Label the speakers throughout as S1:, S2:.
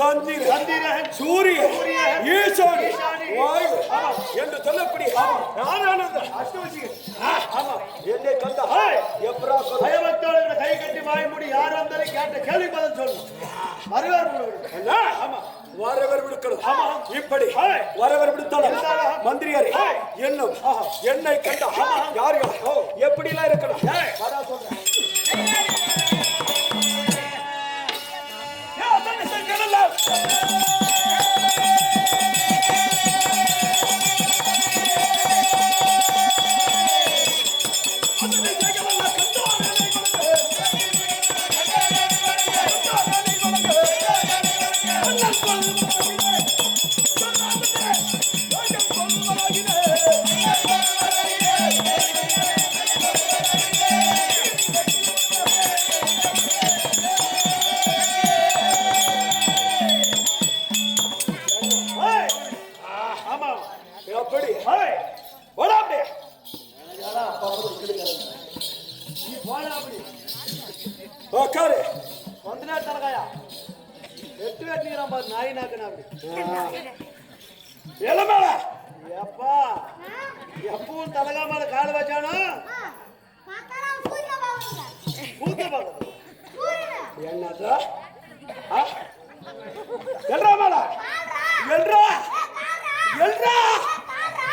S1: சந்திரன்
S2: சந்திரன்
S1: சூரியன், ஈசான் வாயு
S2: ஆமா.
S1: என்று சொல்லக்கூடிய ஆமா. என்னை கண்டா. எப்பரா
S2: பயபக்தோடு கை கட்டி வாய்மூடி யார் வந்தாலும் கேட்ட கேள்வி பதில் சொல்லணும் வரவேற்பு
S1: என்ன? வரவர் விடுக்கணும்.
S2: ஆமா.
S1: இப்படி. வரவர் விடுத்தாலும். மந்திரியாரே. என்னும். என்னை கண்டா யார் யார்? எப்படி எல்லாம் இருக்கணும்? எப்படி
S2: ஏய். போடா அப்படியே. நீ போடா அப்படி.
S1: உக்காரு
S2: வந்துனா தலகாயா. வெட்டு வெட்டிக்கிறான் பாரு, நாய் நாக்குனா அப்படி.
S1: இளமேல
S2: எப்பா எப்பவும் தலகா மேல கால் வச்சானோ பூத்த பாக்குது
S1: என்னதா எல்றா மேல எல்றா எல்றா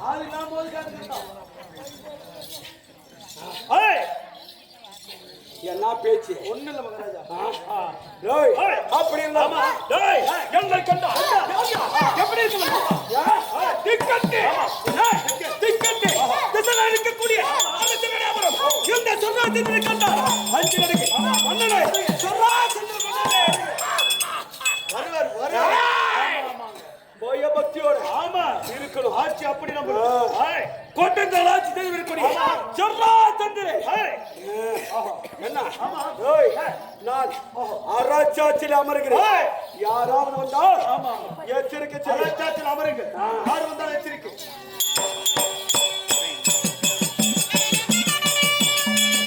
S2: ஆள் இல்லாம போது
S1: என்ன பேச்சு?
S2: ஒண்ணு இல்ல மகராஜா.
S1: டேய். அப்படி இல்லாம டேய் என்னை கண்டா? எப்படி இருக்கு திக்கட்டு. திக்கட்டு. திசையில இருக்கக்கூடிய இந்த சொர்ணாத்தின் கண்டா? அஞ்சு நடிகை. மன்னனே பக்தியோட
S2: ஆமா.
S1: இருக்கணும்.
S2: ஆட்சி அப்படி நம்ம
S1: கோட்டங்கள் ஆட்சி செய்து இருக்கக்கூடிய சொர்ணா தந்திரே என்ன? நான் அரசாட்சியில் அமர்கிறேன். யாராவது வந்தால் எச்சரிக்கை
S2: அரசாட்சியில் அமருங்க யார் வந்தாலும் எச்சரிக்கை.